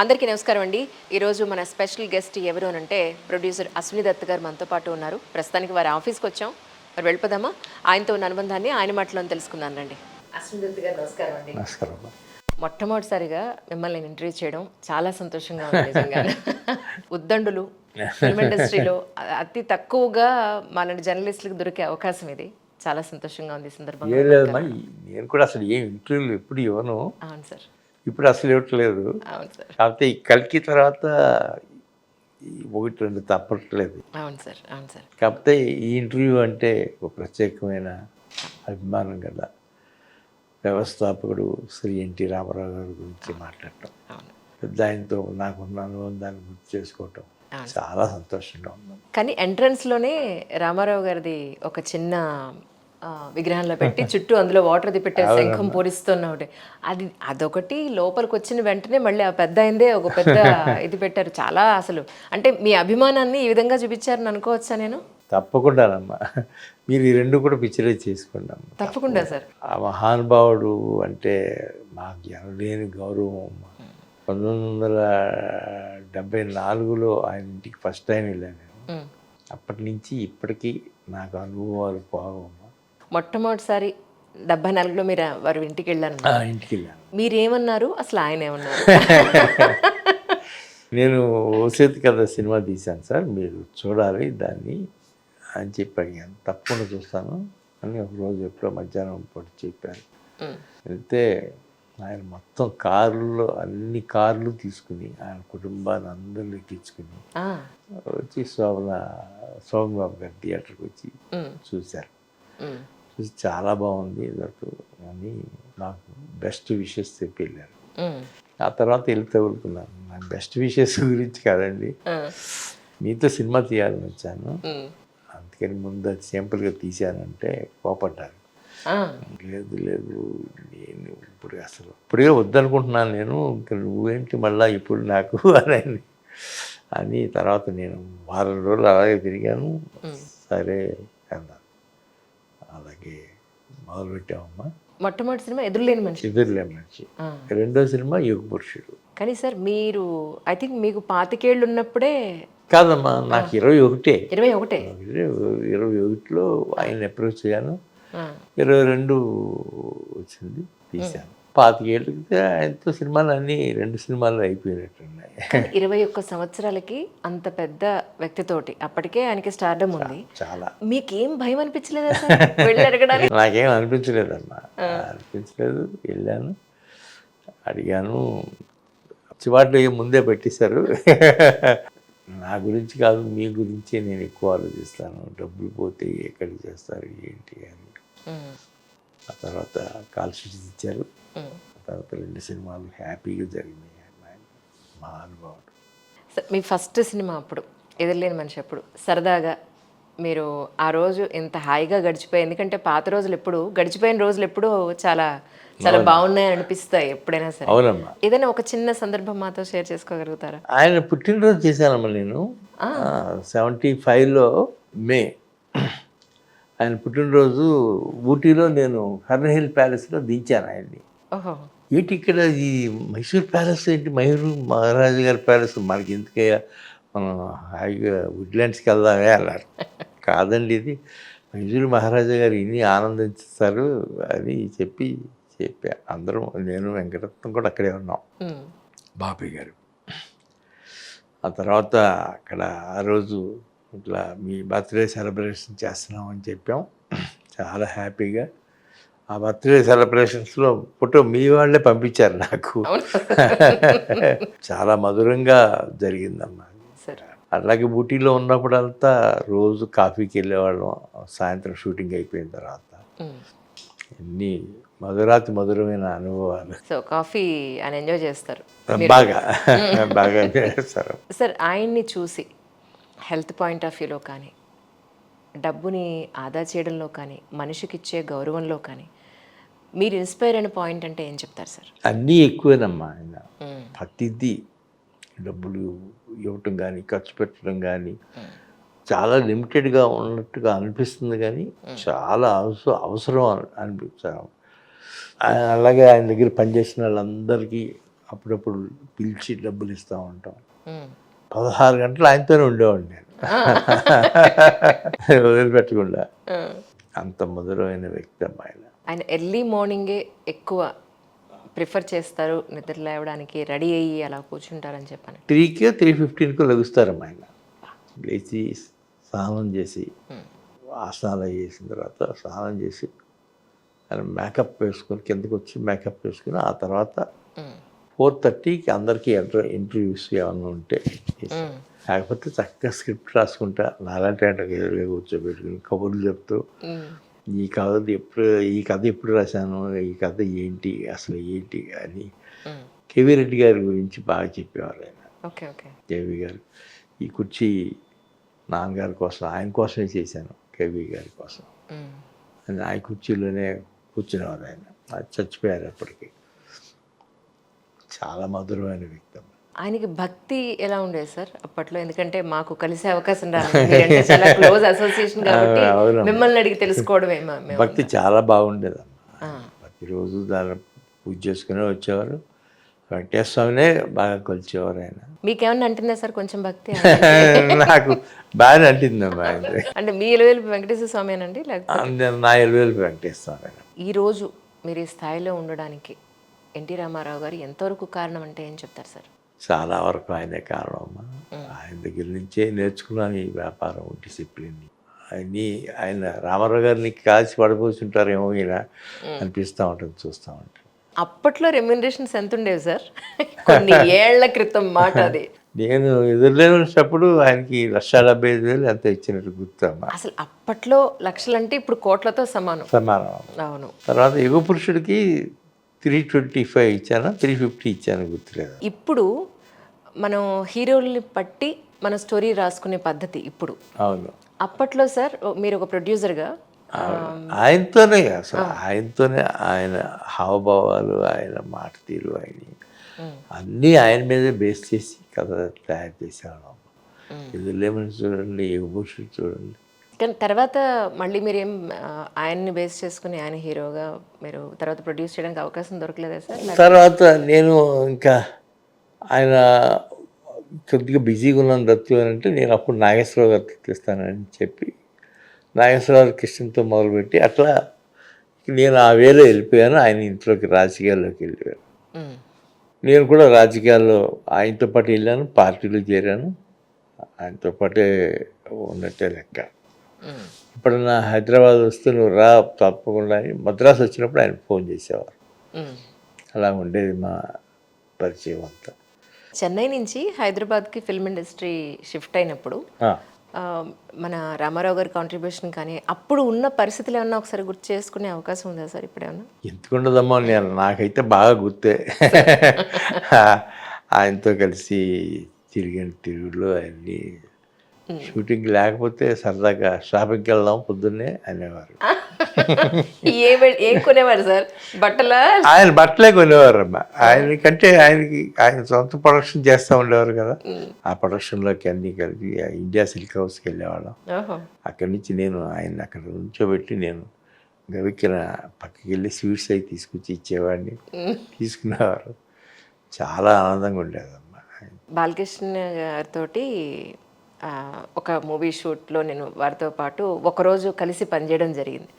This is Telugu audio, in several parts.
అందరికీ నమస్కారం అండి. ఈరోజు మన స్పెషల్ గెస్ట్ ఎవరు అని అంటే ప్రొడ్యూసర్ అశ్విని దత్ గారు మనతో పాటు ఉన్నారు. ప్రస్తుతానికి వారి ఆఫీస్కి వచ్చాం. మరి వెళ్ళిపోదామా? ఆయనతో ఉన్న అనుబంధాన్ని ఆయన మాటలో తెలుసుకుందాం రండి. అశ్విని దత్ గారు నమస్కారం అండి. నమస్కారం మొట్టమొదటిసారిగా మిమ్మల్ని నేను ఇంటర్వ్యూ చేయడం చాలా సంతోషంగా ఉంది నిజంగా. ఉద్దండులు ఫిల్మ్ ఇండస్ట్రీలో అతి తక్కువగా మన జర్నలిస్టులకు దొరికే అవకాశం ఇది. చాలా సంతోషంగా ఉంది సందర్భంగా నేను కూడా అసలు ఏం ఇంటర్వ్యూలు ఎప్పుడు ఇవ్వను. అవును సార్. ఇప్పుడు అసలు ఇవ్వట్లేదు. కాకపోతే ఈ కలికి తర్వాత ఒకటి రెండు తప్పట్లేదు. అవును సార్ అవును సార్. కాకపోతే ఈ ఇంటర్వ్యూ అంటే ఒక ప్రత్యేకమైన అభిమానం కదా. వ్యవస్థాపకుడు శ్రీ ఎన్టీ రామారావు గారి గురించి మాట్లాడటం. పెద్ద ఆయనతో నాకున్న అనుబంధాన్ని గుర్తు చేసుకోవటం. చాలా సంతోషంగా ఉన్నాం కానీ ఎంట్రన్స్లోనే రామారావు గారిది ఒక చిన్న విగ్రహంలో పెట్టి చుట్టూ అందులో వాటర్ ది పెట్టే శంఖం పూరిస్తున్న ఒకటి. అది అదొకటి లోపలికి వచ్చిన వెంటనే మళ్ళీ ఆ పెద్ద అయిందే ఒక పెద్ద ఇది పెట్టారు. చాలా అసలు. అంటే మీ అభిమానాన్ని ఈ విధంగా చూపించారని అనుకోవచ్చా నేను? తప్పకుండానమ్మా మీరు ఈ రెండు కూడా పిక్చరైజ్ చేసుకోండి అమ్మా. తప్పకుండా సార్. ఆ మహానుభావుడు అంటే మాకు ఎనలేని గౌరవం అమ్మా. పంతొమ్మిది వందల డెబ్బై నాలుగులో ఆయన ఇంటికి ఫస్ట్ టైం వెళ్ళాను నేను. అప్పటి నుంచి ఇప్పటికీ నాకు అనుభవాలు పోవమ్మా మొట్టమొదటిసారి డెబ్బై నాలుగులో మీరు వారి ఇంటికి వెళ్ళాను ఇంటికి వెళ్ళాను మీరేమన్నారు? అసలు ఆయన ఏమన్నారు? నేను ఓసేత్ కథ సినిమా తీశాను సార్ మీరు చూడాలి దాన్ని అని చెప్పి అడిగాను. తప్పకుండా చూస్తాను అని ఒక రోజు ఎప్పుడో మధ్యాహ్నం పూట చెప్పాను. వెళ్తే ఆయన మొత్తం కార్లు అన్ని కార్లు తీసుకుని ఆయన కుటుంబాన్ని అందరినీ ఆ, వచ్చి శోభన శోభన్ బాబు గారి థియేటర్కి వచ్చి చూశారు. చూసి చాలా బాగుంది దట్టు అని నాకు బెస్ట్ విషెస్ చెప్పి వెళ్ళారు. ఆ తర్వాత వెళ్ళి తగులుకున్నాను నాకు బెస్ట్ విషెస్ గురించి కాదండి. మీతో సినిమా తీయాలని వచ్చాను. అందుకని ముందు అది సింపుల్గా తీశానంటే కోపడ్డారు లేదు లేదు నేను ఇప్పుడు అసలు ఇప్పుడే వద్దనుకుంటున్నాను నేను. ఇంకా నువ్వేంటి మళ్ళా ఇప్పుడు నాకు అని అని. తర్వాత నేను వారం రోజులు అలాగే తిరిగాను. సరే అన్నాను అలాగే మొదలుపెట్టామమ్మా మొట్టమొదటి సినిమా ఎదురులేని మనిషి. ఎదురులే మనిషి. రెండో సినిమా యుగ పురుషుడు. కానీ సార్ మీరు ఐ థింక్ మీకు పాతికేళ్ళు ఉన్నప్పుడే కాదమ్మా నాకు ఇరవై ఒకటే. ఇరవై ఒకటే. ఇరవై ఒకటిలో ఆయన అప్రోచ్ అయ్యాను ఇరవై రెండు వచ్చింది తీశాను. పాతికేళ్ళకి ఆయనతో సినిమాలు అన్నీ రెండు సినిమాలు అయిపోయినట్టున్నాయి. ఇరవై ఒక్క సంవత్సరాలకి అంత పెద్ద వ్యక్తితోటి అప్పటికే ఆయనకి స్టార్డమ్ ఉంది. చాలా. మీకేం భయం అనిపించలేదా నాకేం అనిపించలేదమ్మా. అనిపించలేదు. వెళ్ళాను. అడిగాను. చివాట్లు ఏం ముందే పెట్టేశారు? నా గురించి కాదు మీ గురించే నేను ఎక్కువ ఆలోచిస్తాను. డబ్బులు పోతే ఎక్కడికి చేస్తారు ఏంటి అని. ఆ తర్వాత కాల్ షీట్స్ ఇచ్చారు. తర్వాత రెండు సినిమాలు హ్యాపీగా జరిగినాయి. మహానుభావుడు సార్ మీ ఫస్ట్ సినిమా అప్పుడు ఎదురులేని మనిషి అప్పుడు సరదాగా మీరు ఆ రోజు ఇంత హాయిగా గడిచిపోయి ఎందుకంటే పాత రోజులు ఎప్పుడు గడిచిపోయిన రోజులు ఎప్పుడు చాలా చాలా బాగున్నాయి అనిపిస్తాయి ఎప్పుడైనా సరే. అవునమ్మా. ఏదైనా ఒక చిన్న సందర్భం మాతో షేర్ చేసుకోగలుగుతారా? ఆయన పుట్టినరోజు చేశానమ్మా నేను. సెవెంటీ ఫైవ్లో మే. ఆయన పుట్టినరోజు ఊటీలో నేను హర్నహిల్ ప్యాలెస్లో దించాను ఆయన్ని. ఏంటి ఇక్కడ ఈ మైసూర్ ప్యాలెస్ ఏంటి? మయూరు మహారాజు గారి ప్యాలెస్ మనకి ఎందుకయ్యా? మనం హాయిగా వుడ్లాండ్స్కి వెళ్దామే అన్నారు. కాదండి ఇది. మైసూరు మహారాజా గారు ఇన్ని ఆనందిస్తారు అని చెప్పి చెప్పా. అందరం నేను వెంకటరత్నం కూడా అక్కడే ఉన్నాం. బాపయ్య గారు. ఆ తర్వాత అక్కడ ఆ రోజు ఇట్లా మీ బర్త్డే సెలబ్రేషన్ చేస్తున్నాం అని చెప్పాం. చాలా హ్యాపీగా. ఆ బర్త్డే సెలబ్రేషన్స్లో ఫోటో మీ వాళ్ళే పంపించారు నాకు. చాలా మధురంగా జరిగిందమ్మా. సార్. అలాగే ఊటీలో ఉన్నప్పుడంతా రోజు కాఫీకి వెళ్ళేవాళ్ళం. సాయంత్రం షూటింగ్ అయిపోయిన తర్వాత. ఎన్ని మధురాతి మధురమైన అనుభవాలు. సో కాఫీ ఆయన ఎంజాయ్ చేస్తారు. బాగా. బాగా చేస్తారు. సార్ ఆయన్ని చూసి హెల్త్ పాయింట్ ఆఫ్ వ్యూలో కానీ డబ్బుని ఆదా చేయడంలో కానీ మనిషికి ఇచ్చే గౌరవంలో కానీ మీరు ఇన్స్పైర్ అయిన పాయింట్ అంటే ఏం చెప్తారు సార్? అన్నీ ఎక్కువేనమ్మా ఆయన. ప్రతిదీ డబ్బులు ఇవ్వటం కానీ ఖర్చు పెట్టడం కానీ చాలా లిమిటెడ్గా ఉన్నట్టుగా అనిపిస్తుంది కానీ చాలా అవసరం అవసరం అని అనిపించాను అలాగే ఆయన దగ్గర పనిచేసిన వాళ్ళందరికీ అప్పుడప్పుడు పిలిచి డబ్బులు ఇస్తూ ఉంటాం. పదహారు గంటలు ఆయనతోనే ఉండేవాడిని వదిలిపెట్టకుండా. అంత మధురమైన వ్యక్తి అమ్మ ఆయన ఆయన ఎర్లీ మార్నింగే ఎక్కువ ప్రిఫర్ చేస్తారు నిద్ర లేవడానికి రెడీ అయ్యి అలా కూర్చుంటారని చెప్పాను త్రీకి త్రీ ఫిఫ్టీన్కి లెగుస్తారమ్మ ఆయన లేచి స్నానం చేసి ఆసనాలు చేసిన తర్వాత స్నానం చేసి ఆయన మేకప్ వేసుకొని కిందకు వచ్చి మేకప్ వేసుకుని ఆ తర్వాత. ఫోర్ థర్టీకి అందరికీ ఇంటర్వ్యూస్ ఏమన్నా ఉంటే. కాకపోతే చక్కగా స్క్రిప్ట్ రాసుకుంటా. నాలాంటి ఆయన ఎదురుగా కూర్చోబెట్టుకుని కబుర్లు చెప్తూ. ఈ కథ ఎప్పుడు ఈ కథ ఎప్పుడు రాశాను? ఈ కథ ఏంటి? అసలు ఏంటి? అని. కేవీ రెడ్డి గారి గురించి బాగా చెప్పేవారు ఆయన. కేవీ గారు. ఈ కుర్చీ నాన్నగారి కోసం ఆయన కోసమే చేశాను కేవీ గారి కోసం. అని ఆ కుర్చీలోనే కూర్చునేవారు ఆయన. చచ్చిపోయారు అప్పటికి. చాలా మధురమైన వ్యక్తి. ఆయనకి భక్తి ఎలా ఉండేది సార్ అప్పట్లో? ఎందుకంటే మాకు కలిసే అవకాశం రాలేదు చాలా క్లోజ్ అసోసియేషన్ కాబట్టి. మిమ్మల్ని అడిగి తెలుసుకోవడమే భక్తి చాలా బాగుండేదమ్మా ఆ. ప్రతిరోజు దాన్ని పూజ చేసుకునే వచ్చేవారు. వెంకటేశ్వర స్వామినే బాగా కొలిచేవారు ఆయన. మీకేమన్నా అంటుందా సార్ కొంచెం భక్తి? నాకు బాగానే అంటిందమ్మా అంటే మీ ఎలువేలు వెంకటేశ్వర స్వామేనండి లేకపోతే? నేను నా ఎలువేలు వెంకటేశ్వర ఈ రోజు మీరు ఈ స్థాయిలో ఉండడానికి ఎన్టీ రామారావు గారు ఎంతవరకు కారణం అంటే ఏం చెప్తారు సార్? చాలా వరకు ఆయనే కారణం అమ్మా ఆయన దగ్గర నుంచే నేర్చుకున్నాను ఈ వ్యాపారం డిసిప్లిన్ అన్నీ ఆయన రామారావు గారిని కాల్చి పడిపోతుంటారేమో ఈయన అనిపిస్తూ ఉంటుంది చూస్తూ ఉంటాం అప్పట్లో రెమ్యూనరేషన్స్ ఎంత ఉండేవి సార్? కొన్ని ఏళ్ళ క్రితం మాట అది. నేను ఎదురులేనప్పుడు ఆయనకి లక్ష డెబ్బై ఐదు వేలు ఎంత ఇచ్చినట్టు గుర్తమ్మా అసలు అప్పట్లో లక్షలంటే ఇప్పుడు కోట్లతో సమానం. సమానం. అవును. తర్వాత యుగ పురుషుడికి త్రీ ట్వంటీ ఫైవ్ ఇచ్చాను? త్రీ ఫిఫ్టీ ఇచ్చాను? గుర్తులేదు? ఇప్పుడు మనం హీరోల్ని పట్టి మన స్టోరీ రాసుకునే పద్ధతి ఇప్పుడు. అవును. అప్పట్లో సార్ మీరు ఒక ప్రొడ్యూసర్గా ఆయనతోనే అసలు ఆయనతోనే ఆయన హావభావాలు ఆయన మాట తీరు ఆయన అన్నీ ఆయన మీదే బేస్ చేసి కథ తయారు చేసేవాళ్ళం. ఎదురులేమని చూడండి యుగభూషుడు చూడండి. కానీ తర్వాత మళ్ళీ మీరేం ఆ, ఆయన్ని బేస్ చేసుకుని ఆయన హీరోగా మీరు తర్వాత ప్రొడ్యూస్ చేయడానికి అవకాశం దొరకలేదా సార్ తర్వాత నేను ఇంకా ఆయన కొద్దిగా బిజీగా ఉన్నాను దత్తు అని అంటే నేను అప్పుడు నాగేశ్వరరావు గారికి తెస్తానని చెప్పి నాగేశ్వరరావు కృష్ణతో మొదలుపెట్టి అట్లా నేను ఆ వేలో వెళ్ళిపోయాను ఆయన ఇంట్లోకి రాజకీయాల్లోకి వెళ్ళిపోయాను. నేను కూడా రాజకీయాల్లో ఆయనతో పాటు వెళ్ళాను పార్టీలో చేరాను ఆయనతో పాటే ఉన్నట్టే లెక్క. ఇప్పుడు నా హైదరాబాద్ వస్తే నువ్వు రా తప్పకుండా. అని మద్రాసు వచ్చినప్పుడు ఆయన ఫోన్ చేసేవారు. అలా ఉండేది మా పరిచయం అంతా. చెన్నై నుంచి హైదరాబాద్కి ఫిల్మ్ ఇండస్ట్రీ షిఫ్ట్ అయినప్పుడు మన రామారావు గారి కాంట్రిబ్యూషన్ కానీ అప్పుడు ఉన్న పరిస్థితులు ఏమన్నా ఒకసారి గుర్తు చేసుకునే అవకాశం ఉందా సార్ ఇప్పుడేమన్నా ఎందుకుండదమ్మో నేను నాకైతే బాగా గుర్తే. ఆయనతో కలిసి తిరిగిన తిరుగుళ్ళు అవన్నీ షూటింగ్ లేకపోతే సరదాగా షాపింగ్కి వెళ్దాం పొద్దున్నే అనేవారు. ఏ కొనేవారు సార్? బట్టల? ఆయన బట్టలే కొనేవారమ్మా. ఆయనకంటే ఆయనకి ఆయన సొంత ప్రొడక్షన్ చేస్తూ ఉండేవారు కదా. ఆ ప్రొడక్షన్లోకి అన్నీ కలిపి ఆ ఇండియా సిల్క్ హౌస్కి వెళ్ళేవాళ్ళం. అక్కడి నుంచి నేను ఆయన అక్కడ ఉంచోబెట్టి నేను గవిక్కిన పక్కకి వెళ్ళి స్వీట్స్ అవి తీసుకొచ్చి ఇచ్చేవాడిని. తీసుకునేవారు. చాలా ఆనందంగా ఉండేదమ్మా బాలకృష్ణ గారితో ఒక మూవీ షూట్లో నేను వారితో పాటు ఒకరోజు కలిసి పనిచేయడం జరిగింది.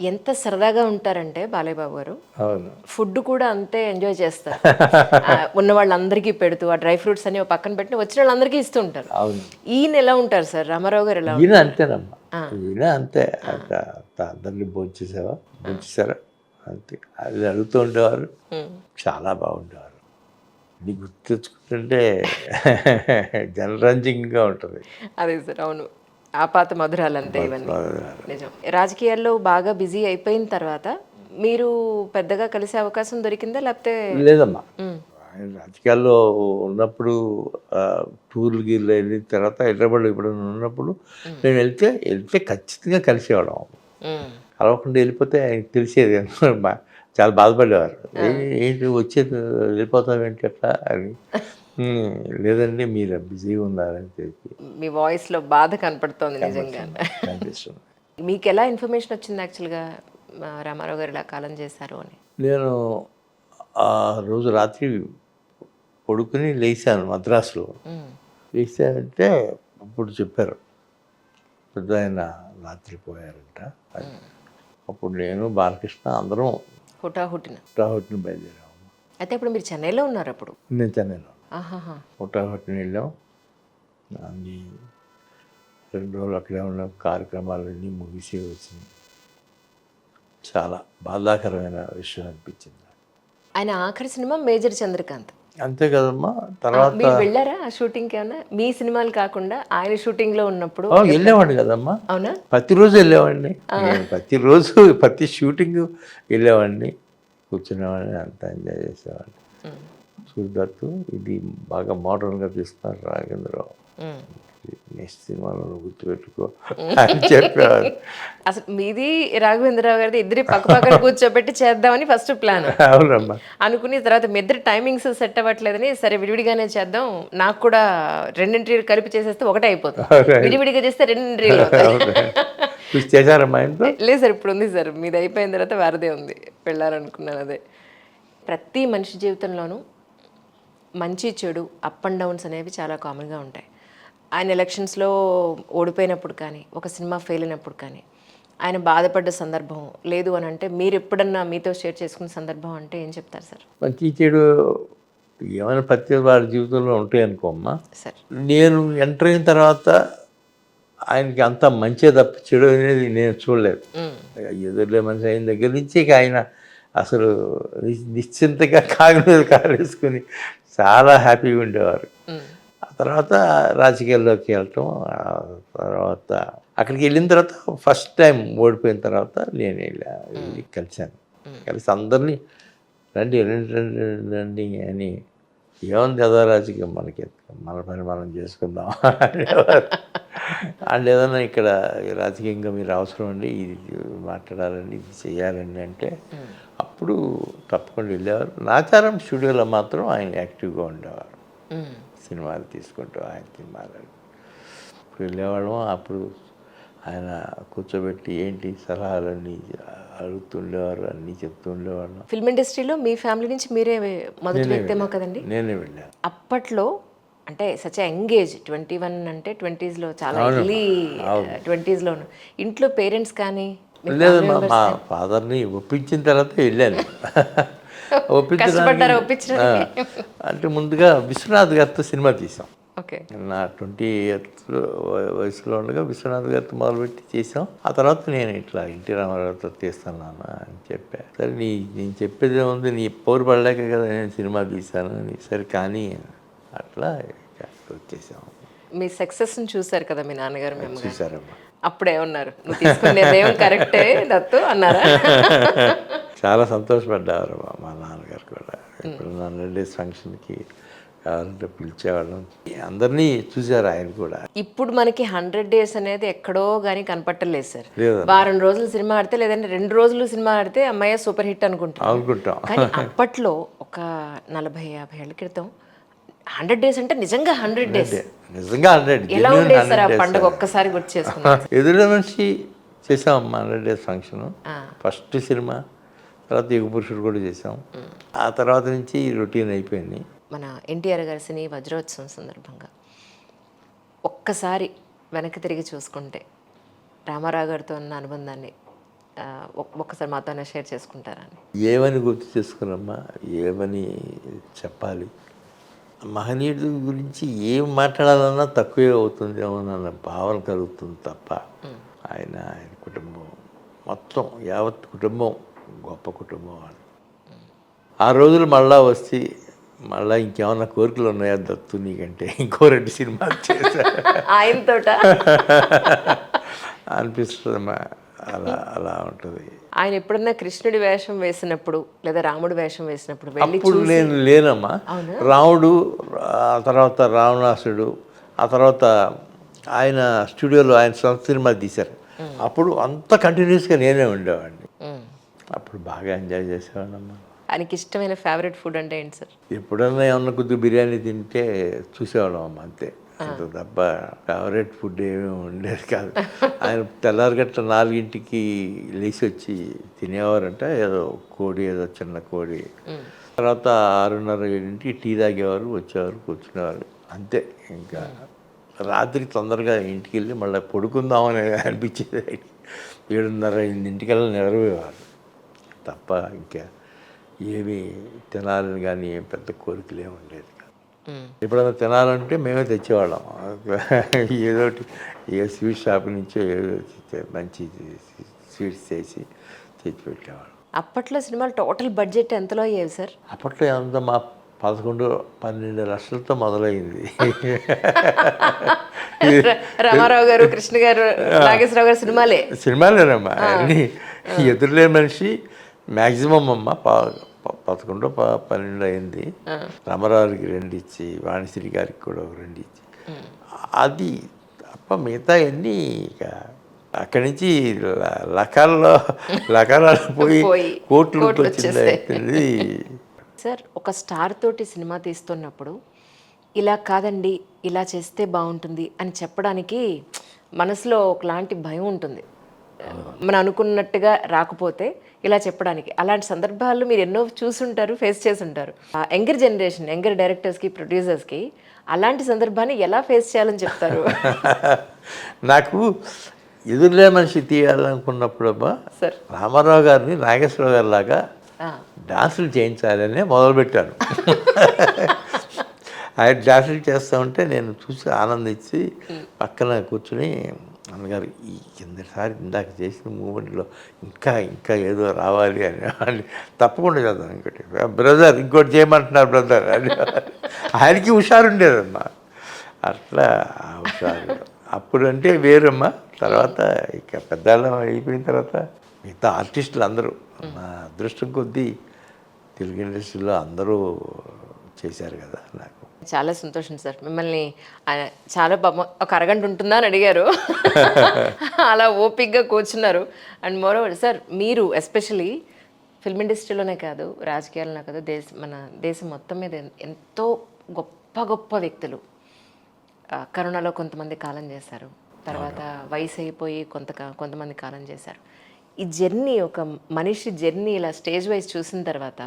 ఎంత సరదాగా ఉంటారంటే బాలయ్య బాబు గారు ఫుడ్ కూడా అంతే ఎంజాయ్ చేస్తారు. ఉన్న వాళ్ళందరికీ పెడుతూ ఆ డ్రై ఫ్రూట్స్ అని పక్కన పెట్టి వచ్చిన వాళ్ళందరికీ ఇస్తూ ఉంటారు అవును. ఈయన ఎలా ఉంటారు సార్? రామారావు గారు ఎలా ఈయన అంతేనమ్మా. ఈయన అంతే. అందరినీ భోంచేసావా? భోంచేసారా అంతే. అది అడుగుతూ ఉండేవారు. చాలా బాగుండేవారు. ఇది గుర్తు తెచ్చుకుంటుంటే జనరంజకంగా ఉంటుంది. అదే సార్ అవును. ఆపాత మధురాలు అంతే ఇవన్నీ. నిజం. రాజకీయాల్లో బాగా బిజీ అయిపోయిన తర్వాత మీరు పెద్దగా కలిసే అవకాశం దొరికిందా? లేకపోతే లేదమ్మా. రాజకీయాల్లో ఉన్నప్పుడు టూర్లు గీర్లు వెళ్ళిన తర్వాత హైదరాబాద్లో ఎప్పుడైనా ఉన్నప్పుడు నేను వెళ్తే వెళ్తే ఖచ్చితంగా కలిసేవాళ్ళం. ఉమ్, కలవకుండా వెళ్ళిపోతే ఆయనకి తెలిసేది. చాలా బాధపడేవారు. "ఏ- ఏంటి వచ్చేది వెళ్ళిపోతావేంటి అట్లా? అని. "ఉమ్, లేదండి మీరు బిజీగా ఉన్నారని చెప్పి. మీ వాయిస్లో బాధ కనపడుతోంది నిజంగా మీకు ఎలా ఇన్ఫర్మేషన్ వచ్చింది యాక్చువల్గా? రామారావు గారు ఇలా కాలం చేశారు అని. నేను ఆ రోజు రాత్రి పడుకుని లేచాను మద్రాసులో. లేచానంటే అప్పుడు చెప్పారు పెద్ద ఆయన రాత్రి పోయారంట. అప్పుడు నేను బాలకృష్ణ అందరం హుటాహుటిన హుటాహుటిని బయలుదేరాము. అయితే ఇప్పుడు మీరు చెన్నైలో ఉన్నారు అప్పుడు? నేను చెన్నైలో. హుటాహుటిని వెళ్ళాం. అన్ని రెండు రోజులు అక్కడే ఉన్నాం. కార్యక్రమాలన్నీ ముగిసి వచ్చింది. చాలా బాధాకరమైన విషయం అనిపించింది ఆయన ఆఖరి సినిమా మేజర్ చంద్రకాంత్. అంతే కదమ్మా. తర్వాత మీరు వెళ్ళారా ఆ షూటింగ్కి ఏమన్నా? మీ సినిమాలు కాకుండా ఆయన షూటింగ్లో ఉన్నప్పుడు వెళ్ళేవాడిని కదమ్మా. అవునా? ప్రతిరోజు వెళ్ళేవాడిని. ప్రతిరోజు ప్రతి షూటింగ్ వెళ్ళేవాడిని. కూర్చునేవాడిని అంతా ఎంజాయ్ చేసేవాడిని. సూర్యదత్తు ఇది బాగా మోడర్న్గా తీస్తున్నారు రాగేంద్రరావు. నెక్స్ట్ సినిమాలో గుర్తుపెట్టుకో అని చెప్పేవారు. అసలు మీది రాఘవేంద్రరావు గారిది ఇద్దరి పక్క పక్కన కూర్చోబెట్టి చేద్దామని ఫస్ట్ ప్లాన్ అవునమ్మా. అనుకుని తర్వాత మీ ఇద్దరు టైమింగ్స్ సెట్ అవ్వట్లేదని సరే విడివిడిగానే చేద్దాం. నాకు కూడా రెండింటి కలిపి చేసేస్తే ఒకటే అయిపోతుంది. విడివిడిగా చేస్తే రెండింటిలో చూసి చేశారమ్మా ఇంట్లో? లేదు సార్ ఇప్పుడు ఉంది సార్. మీది అయిపోయిన తర్వాత వేరేదే ఉంది. వెళ్ళారనుకున్నాను అదే. ప్రతి మనిషి జీవితంలోనూ మంచి చెడు అప్ అండ్ డౌన్స్ అనేవి చాలా కామన్గా ఉంటాయి. ఆయన ఎలక్షన్స్లో ఓడిపోయినప్పుడు కానీ ఒక సినిమా ఫెయిల్ అయినప్పుడు కానీ ఆయన బాధపడ్డ సందర్భం లేదు అని అంటే మీరు ఎప్పుడన్నా మీతో షేర్ చేసుకున్న సందర్భం అంటే ఏం చెప్తారు సార్? మంచి చెడు ఏమైనా ప్రతి వారి జీవితంలో ఉంటాయి అనుకోమ్మా. సార్. నేను ఎంటర్ అయిన తర్వాత ఆయనకి అంత మంచి తప్ప చెడు అనేది నేను చూడలేదు. ఎదురులే మనిషి అయిన దగ్గర నుంచి ఆయన అసలు నిశ్చింతగా కాగు మీద కాలేసుకుని చాలా హ్యాపీగా ఉండేవారు. ఆ తర్వాత రాజకీయాల్లోకి వెళ్ళటం తర్వాత అక్కడికి వెళ్ళిన తర్వాత ఫస్ట్ టైం ఓడిపోయిన తర్వాత నేను వెళ్ళా కలిశాను. కలిసి అందరినీ రండి రండి రండి రండి, అని ఏముంది కదా రాజకీయం మనకి మన పని మనం చేసుకుందాం వాళ్ళు ఏదన్నా ఇక్కడ రాజకీయంగా మీరు అవసరం అండి ఇది మాట్లాడాలండి ఇది చేయాలండి అంటే అప్పుడు తప్పకుండా వెళ్ళేవారు. నాచారం స్టూడియోలో మాత్రం ఆయన యాక్టివ్గా ఉండేవారు. సినిమాలు తీసుకుంటూ ఆయన సినిమాలు ఇప్పుడు వెళ్ళేవాళ్ళం. అప్పుడు ఆయన కూర్చోబెట్టి ఏంటి సలహాలన్నీ అడుగుతుండేవారు అన్నీ చెప్తుండేవాళ్ళం. ఫిల్మ్ ఇండస్ట్రీలో మీ ఫ్యామిలీ నుంచి మీరే మొదటి వ్యక్తేమో కదండి? నేనే వెళ్ళాను అప్పట్లో అంటే such young age twenty one అంటే ట్వంటీస్లో చాలా ఎర్లీ ట్వంటీస్లో ఇంట్లో పేరెంట్స్ కానీ మీ లేదమ్మా మా ఫాదర్ని ఒప్పించిన తర్వాత వెళ్ళాను. ఒప్పించడానికి. అంటే ముందుగా విశ్వనాథ్ గారితో సినిమా తీసాం. ఓకే. నా ట్వంటీ ఇయర్స్ వయసులో ఉండగా విశ్వనాథ్ గారితో మొదలుపెట్టి చేసాం. ఆ తర్వాత నేను ఇట్లా ఎన్టీ రామారావుతో తీస్తాను నాన్న అని చెప్పా. సరే నీ నేను చెప్పేది ఏముంది? నీ పౌరు పడలేక కదా నేను సినిమా తీశాను. సరే కానీ అట్లా వచ్చేసాం. మీ సక్సెస్ని చూశారు కదా మీ నాన్నగారు మీ అమ్మగారు చూసారమ్మా అప్పుడే ఉన్నారు. నువ్వు తీసుకునే నిర్ణయం కరెక్టే దత్తు అన్నారా? చాలా సంతోషపడ్డారు మా- నాన్నగారు కూడా. ఇప్పుడు నా డేస్ ఫంక్షన్కి కావాలంటే పిలిచేవాళ్ళం. అందరినీ చూశారు ఆయన కూడా. ఇప్పుడు మనకి హండ్రెడ్ డేస్ అనేది ఎక్కడో కానీ కనపట్టలేదు సార్. వారం రోజులు సినిమా ఆడితే లేదంటే రెండు రోజులు సినిమా ఆడితే అమ్మాయి సూపర్ హిట్ అనుకుంటాం. అనుకుంటాం. కానీ అప్పట్లో ఒక నలభై యాభై ఏళ్ళ క్రితం హండ్రెడ్ డేస్ అంటే నిజంగా హండ్రెడ్ డేస్. నిజంగా హండ్రెడ్ ఎలా ఉండేది సార్ ఆ పండుగ ఒక్కసారి గుర్తు చేసుకున్నాం ఎదురు మనిషి చేసాం hundred days function. First cinema తర్వాత యుగ పురుషుడు కూడా చేసాం ఆ తర్వాత నుంచి రొటీన్ అయిపోయింది. మన ఎన్టీఆర్ గారి సినీ వజ్రోత్సవం సందర్భంగా ఒక్కసారి వెనక్కి తిరిగి చూసుకుంటే రామారావు గారితో ఉన్న అనుబంధాన్ని ఒక్కసారి మాతోనే షేర్ చేసుకుంటారా అని. ఏమని గుర్తు చేసుకున్నామ్మా ఏమని చెప్పాలి? మహనీయుడి గురించి ఏం మాట్లాడాలన్నా తక్కువే అవుతుందేమో అన్న భావన కలుగుతుంది తప్ప. ఆయన ఆయన కుటుంబం మొత్తం యావత్ కుటుంబం గొప్ప కుటుంబం వాళ్ళు ఆ రోజులు మళ్ళా వచ్చి మళ్ళా ఇంకేమన్నా కోరికలు ఉన్నాయా దత్తు నీకంటే? ఇంకో రెండు సినిమాలు చేశా ఆయనతోట? అనిపిస్తుందమ్మా. అలా అలా ఉంటుంది. ఆయన ఎప్పుడన్నా కృష్ణుడి వేషం వేసినప్పుడు లేదా రాముడి వేషం వేసినప్పుడు అప్పుడు నేను లేనమ్మా. రాముడు ఆ తర్వాత రావణాసుడు ఆ తర్వాత ఆయన స్టూడియోలో ఆయన సొంత సినిమా తీశారు. అప్పుడు అంత కంటిన్యూస్గా నేనే ఉండేవాడిని. అప్పుడు బాగా ఎంజాయ్ చేసేవాడినమ్మా. ఆయనకి ఇష్టమైన ఫేవరెట్ ఫుడ్ అంటే ఏంటి సార్? ఎప్పుడన్నా ఏమన్నా కొద్ది బిర్యానీ తింటే చూసేవాళ్ళం అమ్మ అంతే అంత తప్ప ఫేవరెట్ ఫుడ్ ఏమీ ఉండేది కాదు. ఆయన తెల్లారిగట్ల నాలుగింటికి లేచి వచ్చి తినేవారంట. ఏదో కోడి ఏదో చిన్న కోడి. తర్వాత ఆరున్నర ఏడింటికి టీ తాగేవారు వచ్చేవారు కూర్చునేవారు. అంతే ఇంకా. రాత్రి తొందరగా ఇంటికి వెళ్ళి మళ్ళీ పడుకుందామని అనిపించేది. ఏడున్నర ఎనిమిదింటికల్లా నిద్రపోయేవారు. తప్ప ఇంకా ఏమి తినాలని కానీ ఏం పెద్ద కోరికలు ఏమి ఉండేది కాదు. మ్మ్. ఎప్పుడైనా తినాలంటే మేమే తెచ్చేవాళ్ళం. ఏదో ఏ స్వీట్ షాప్ నుంచో ఏదో మంచి స్వీట్స్ చేసి తెచ్చి పెట్టేవాళ్ళం. అప్పట్లో సినిమాలు టోటల్ బడ్జెట్ ఎంతలో అయ్యేవి సార్? అప్పట్లో ఎంత మా పదకొండు పన్నెండు లక్షలతో మొదలైంది. రామారావు గారు కృష్ణ గారు నాగేశ్వరరావు గారు సినిమాలే. సినిమాలేనమ్మా. ఎదురులే మనిషి మ్యాక్సిమం అమ్మ పదకొండు ప- పన్నెండు అయింది. రామారావుకి రెండు ఇచ్చి వాణిశ్రీ గారికి కూడా ఒక రెండు ఇచ్చి. అది తప్ప మిగతా అన్నీ ఇక అక్కడి నుంచి లకాల్లో లకాలలో పోయి పోయి కోట్లు వచ్చింది. సార్ ఒక స్టార్ తోటి సినిమా తీస్తున్నప్పుడు ఇలా కాదండి ఇలా చేస్తే బాగుంటుంది అని చెప్పడానికి మనసులో ఒకలాంటి భయం ఉంటుంది. మనం అనుకున్నట్టుగా రాకపోతే ఇలా చెప్పడానికి. అలాంటి సందర్భాలు మీరు ఎన్నో చూసుంటారు ఫేస్ చేసి ఉంటారు యంగర్ జనరేషన్ యంగర్ డైరెక్టర్స్కి ప్రొడ్యూసర్స్కి అలాంటి సందర్భాన్ని ఎలా ఫేస్ చేయాలని చెప్తారు? నాకు ఎదురులే మనిషి తీయాలనుకున్నప్పుడు అబ్బా సార్. రామారావు గారిని నాగేశ్వరరావు గారి లాగా డాన్సులు చేయించాలని మొదలుపెట్టాను. ఆయన డాన్సులు చేస్తూ ఉంటే నేను చూసి ఆనందించి పక్కన కూర్చుని అన్నగారు ఈ కిందసారి ఇందాక చేసిన మూమెంట్లో ఇంకా ఇంకా ఏదో రావాలి అని అని తప్పకుండా చేద్దాం ఇంకోటి. బ్రదర్ ఇంకోటి చేయమంటున్నారు బ్రదర్ అని ఆయనకి హుషారుండేదమ్మా. అట్లా హుషారు. అప్పుడు అంటే వేరమ్మా. తర్వాత ఇక పెద్దాళ్ళం అయిపోయిన తర్వాత మిగతా ఆర్టిస్టులు అందరూ. నా అదృష్టం కొద్దీ తెలుగు ఇండస్ట్రీలో అందరూ చేశారు కదా నాకు. చాలా సంతోషం సార్. మిమ్మల్ని చాలా పాపం ఒక అరగంట ఉంటుందా అని అడిగారు. అలా ఓపిక్గా కూర్చున్నారు. అండ్ మోరోవర్ సార్ మీరు ఎస్పెషలీ ఫిల్మ్ ఇండస్ట్రీలోనే కాదు రాజకీయాలనే కాదు దేశ మన దేశం మొత్తం మీద ఎంతో గొప్ప గొప్ప వ్యక్తులు. కరోనాలో కొంతమంది కాలం చేశారు. తర్వాత వయసు అయిపోయి కొంత కొంతమంది కాలం చేశారు. ఈ జర్నీ ఒక మనిషి జర్నీ ఇలా స్టేజ్ వైజ్ చూసిన తర్వాత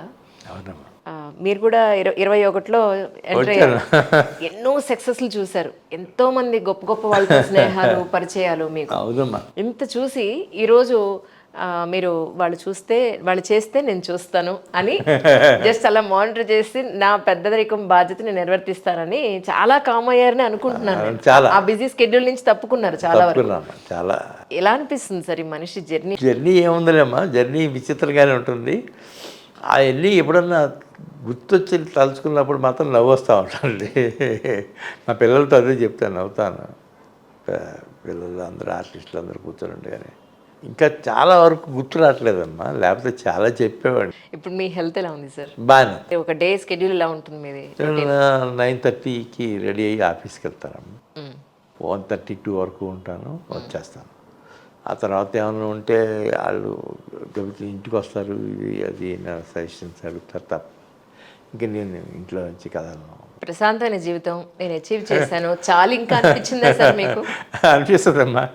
మీరు కూడా ఇర- ఇరవై ఒకటిలో ఎంటర్ అయ్యారు. ఎన్నో సక్సెస్లు చూశారు. ఎంతో మంది గొప్ప గొప్ప వాళ్ళతో స్నేహాలు పరిచయాలు మీకు. ఇంత చూసి ఈరోజు ఆ, మీరు వాళ్ళు చూస్తే వాళ్ళు చేస్తే నేను చూస్తాను అని జస్ట్ అలా మానిటర్ చేసి నా పెద్దదరికం బాధ్యతని నిర్వర్తిస్తారని చాలా కామ్ అయ్యారని అనుకుంటున్నాను నేను. చాలా. ఆ బిజీ స్కెడ్యూల్ నుంచి తప్పుకున్నారు చాలా వరకు. చాలా. ఎలా అనిపిస్తుంది సార్ ఈ మనిషి జర్నీ జర్నీ ఏముందిలేమ్మా? జర్నీ విచిత్రంగానే ఉంటుంది. అవన్నీ ఎప్పుడన్నా గుర్తొచ్చి తలుచుకున్నప్పుడు మాత్రం నవ్వు వస్తూ ఉంటుంది మా పిల్లలతో అదే చెప్తాను నవ్వుతాను. పిల్లలు అందరూ ఆర్టిస్టులు అందరూ కూర్చొని ఉండగానే ఇంకా చాలా వరకు గుర్తు రావట్లేదమ్మా. లేకపోతే చాలా చెప్పేవాడిని. ఇప్పుడు మీ హెల్త్ ఎలా ఉంది సార్? బాగానే ఒక డే స్కెడ్యూల్ ఎలా ఉంటుంది మీది? నైన్ థర్టీకి రెడీ అయ్యి ఆఫీస్కి వెళ్తానమ్మా మ్. వన్ థర్టీ టూ వరకు ఉంటాను వచ్చేస్తాను. ఆ తర్వాత ఏమైనా ఉంటే వాళ్ళు ఇంటికి వస్తారు ఇది అది నా సజెషన్స్ అడుగుతారు తప్ప. ఇంక నేను ఇంట్లో నుంచి కదలను ప్రశాంతమైన జీవితం నేను అచీవ్ చేశాను. చాలా ఇంకా అనిపించిందా సార్ మీకు? అనిపిస్తుందమ్మా.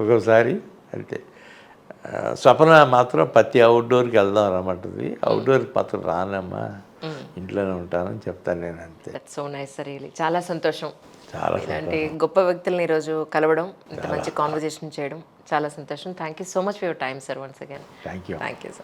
ఒక్కోసారి అంతే స్వప్న మాత్రం ప్రతి అవుట్డోర్కి వెళ్దాం రమ్మంటుంది. అవుట్డోర్కి మాత్రం రానమ్మా. ఇంట్లోనే ఉంటానని చెప్తాను నేను అంతే. సో నైస్ సార్ చాలా సంతోషం. చాలా ఇలాంటి గొప్ప వ్యక్తుల్ని ఈరోజు కలవడం ఇంత మంచి కాన్వర్జేషన్ చేయడం చాలా సంతోషం. Thank you so much for your time sir once again thank you thank you sir